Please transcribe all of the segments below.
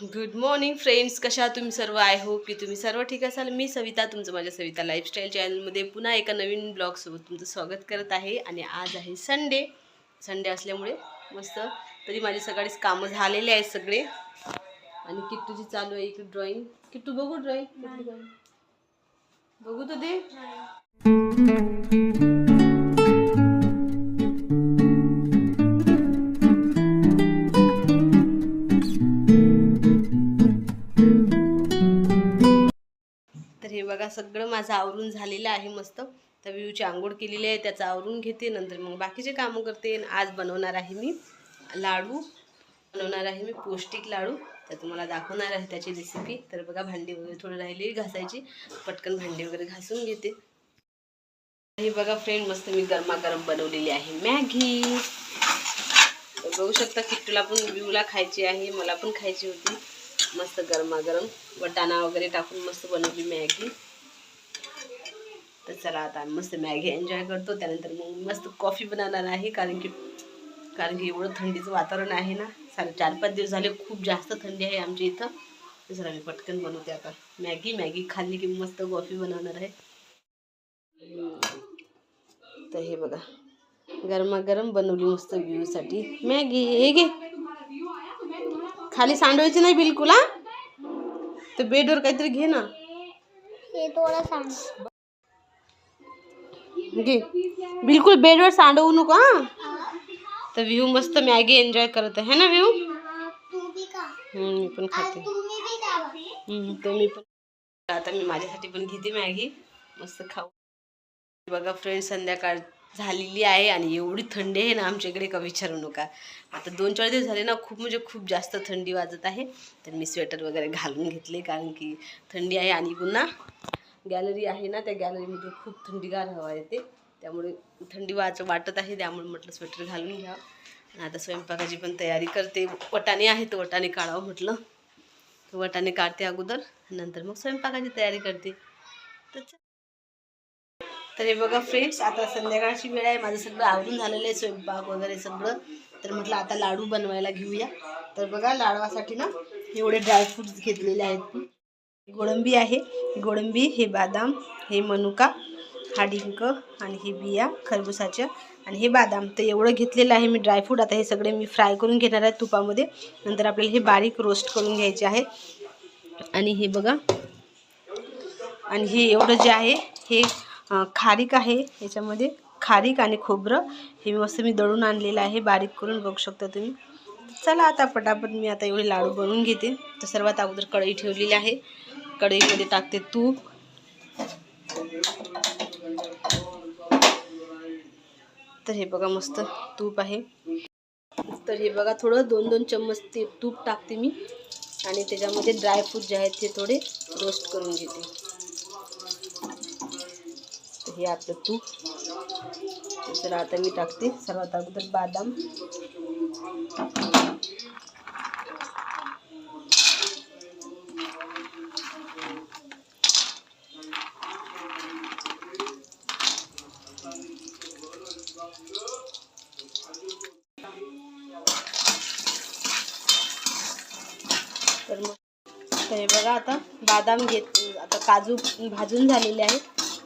Good morning friends कशा तुम्ही सर्व? आय होप की तुम्ही सर्व ठीक असाल. मी सविता तुमचं माझ्या सविता लाईफस्टाईल चॅनलमध्ये पुन्हा एका नवीन ब्लॉगसोबत तुमचं स्वागत करत आहे. आणि आज आहे संडे संडे असल्यामुळे मस्त. तरी माझे सकाळीच कामं झालेले आहेत सगळे. आणि किट्टूची चालू आहे इकडे ड्रॉइंग किट्टू बघू ड्रॉइंग बघू तर दे. आता सगळं माझं आवरून झालेलं आहे मस्त. तर व्यूची आंघोळ केलेली आहे त्याचं आवरून घेते नंतर मग बाकीचे कामं करते. आज बनवणार आहे मी लाडू. बनवणार आहे मी पौष्टिक लाडू. तर तुम्हाला दाखवणार आहे त्याची रेसिपी तर बघा भांडी वगैरे थोडी राहिली घासायची. पटकन भांडी वगैरे घासून घेते. हे बघा फ्रेंड मस्त मी गरमागरम बनवलेली आहे मॅगी. बघू शकता किट्टूला पण विवला खायची आहे मला पण खायची होती. मस्त गरमागरम. वटाणा वगैरे टाकून मस्त बनवली मॅगी. तर चला आता मस्त मॅगी एन्जॉय करतो. त्यानंतर मग मस्त कॉफी बनवणार आहे कारण की कारण की एवढं थंडीचं वातावरण आहे ना साडे चार पाच दिवस झाले खूप जास्त थंडी आहे आमच्या इथं. तर चला मी पटकन बनवते आता मॅगी. मॅगी खाल्ली की मस्त कॉफी बनवणार आहे. तर हे बघा गरमागरम बनवली मस्त व्ह्यूसाठी. मॅगी हे घे. खाली सांडवायची नाही बिलकुल हा? तर बेडवर काहीतरी घे ना. हे थोडं सांग घे बिलकुल बेडवर सांडवू नको हा. तर व्ह्यू मस्त मॅगी एन्जॉय करत आहे ना व्ह्यू? मी पण खाते. तुम्ही तर मी पण आता मी माझ्यासाठी पण घेते मॅगी. मस्त खाऊ. बघा फ्रेंड संध्याकाळ झालेली आहे आणि एवढी थंडी आहे ना आमच्या इकडे का विचारू नका. आता दोन चार दिवस झाले ना खूप म्हणजे खूप जास्त थंडी वाजत आहे. तर मी स्वेटर वगैरे घालून घेतले कारण की थंडी आहे आणि पुन्हा गॅलरी आहे ना त्या गॅलरीमध्ये खूप थंडीगार हवा येते. त्यामुळे थंडी वाच वाटत आहे त्यामुळे म्हटलं स्वेटर घालून घ्या. आता स्वयंपाकाची पण तयारी करते. वटाणे आहेत वटाणे काढावं म्हटलं. वटाणे काढते अगोदर नंतर मग स्वयंपाकाची तयारी करते. तर तर हे बघा फ्रेंड्स आता संध्याकाळची वेळ आहे. माझं सगळं आवरून झालेलं आहे स्वयंपाक वगैरे सगळं. तर म्हटलं आता लाडू बनवायला घेऊया. तर बघा लाडवासाठी ना एवढे ड्रायफ्रुट्स घेतलेले आहेत गोळंबी आहे. गोळंबी हे बदाम हे मनुका हा डिंक आणि हे बिया खरबुसाच्या आणि हे बादाम तर एवढं घेतलेलं आहे मी ड्रायफ्रूट आता हे सगळे मी फ्राय करून घेणार आहे तुपामध्ये. नंतर आपल्याला हे बारीक रोस्ट करून घ्यायचे आहे. आणि हे बघा. आणि हे एवढं जे आहे हे खारीक आहे. याच्यामध्ये खारीक आणि खोबरं हे मस्त मी दळून आणलेलं आहे. बारीक करून बघू शकता तुम्ही. चला आता पटापट मी आता एवढे लाडू बनवून घेते. तर सर्वात अगोदर कढई ठेवलेली आहे. कढईमध्ये टाकते तूप. तर हे बघा मस्त तूप आहे. तर हे बघा थोडं दोन दोन चम्मच ते तूप टाकते मी. आणि त्याच्यामध्ये ड्रायफ्रूट जे आहेत ते थोडे रोस्ट करून घेते. हे आपलं तूप. तर आता मी टाकते सर्वात अगोदर बदाम. तर मग तर हे बघा आता बादाम घेत आता काजू भाजून झालेले आहेत.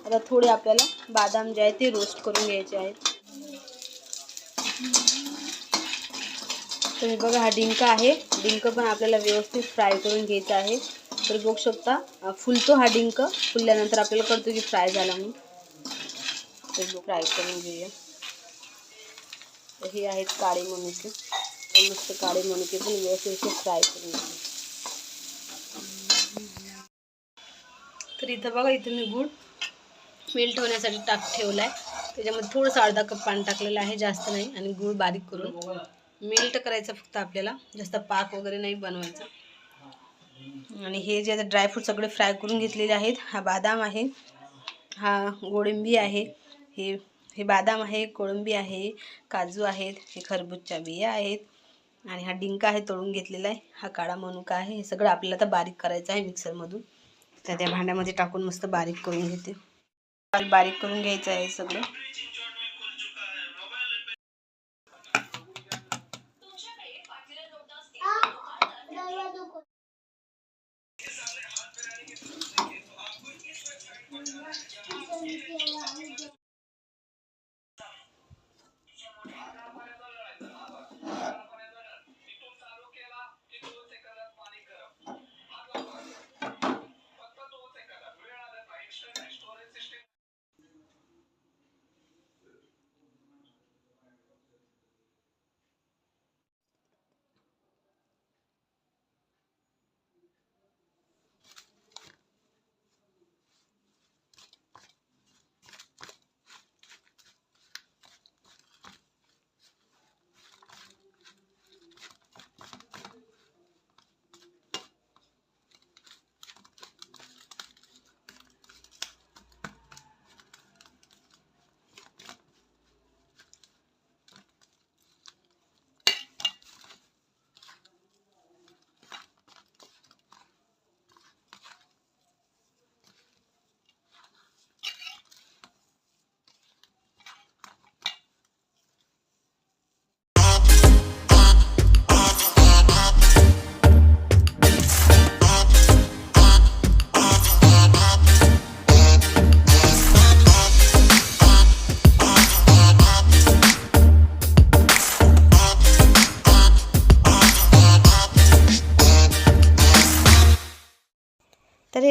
आता थोडे आपल्याला बादाम जे आहे ते रोस्ट करून घ्यायचे आहेत. तर हे बघा हा डिंक आहे. डिंक पण आपल्याला व्यवस्थित फ्राय करून घ्यायचा आहे. तर बघू शकता फुलतो हा डिंक. फुलल्यानंतर आपल्याला कळतो की फ्राय झाला म्हणून. तर फ्राय करून घेऊया. तर हे आहेत काळे मनुके. मस्त काळे मनुके पण व्यवस्थित फ्राय करून तर इथं बघा इथं मी गूळ मेल्ट होण्यासाठी टाक ठेवला आहे त्याच्यामध्ये थोडंसं अर्धा कप पाणी टाकलेलं आहे जास्त नाही. आणि गूळ बारीक करून मेल्ट करायचं फक्त आपल्याला. जास्त पाक वगैरे नाही बनवायचा. आणि हे जे आता ड्रायफ्रूट सगळे फ्राय करून घेतलेले आहेत हा बदाम आहे हा गोडंबी आहे हे हे बादाम आहे कोळंबी आहे काजू आहेत हे खरबूजच्या बिया आहेत आणि हा डिंक आहे तळून घेतलेला आहे. हा काळा मनुका आहे. हे सगळं आपल्याला आता बारीक करायचं आहे मिक्सरमधून. तर त्या भांड्यामध्ये टाकून मस्त बारीक करून घेते. बारीक करून घ्यायचं आहे सगळं.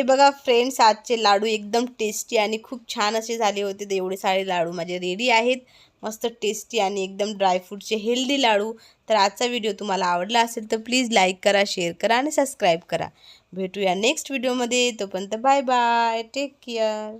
हे बघा फ्रेंड्स आजचे लाडू एकदम टेस्टी आणि खूप छान असे झाले होते तर एवढे सारे लाडू. माझे रेडी आहेत. मस्त टेस्टी आणि एकदम ड्रायफ्रूटचे हेल्दी लाडू. तर आजचा व्हिडिओ तुम्हाला आवडला असेल तर प्लीज लाईक करा शेअर करा आणि सबस्क्राईब करा. भेटूया नेक्स्ट व्हिडिओमध्ये तोपर्यंत बाय बाय टेक केअर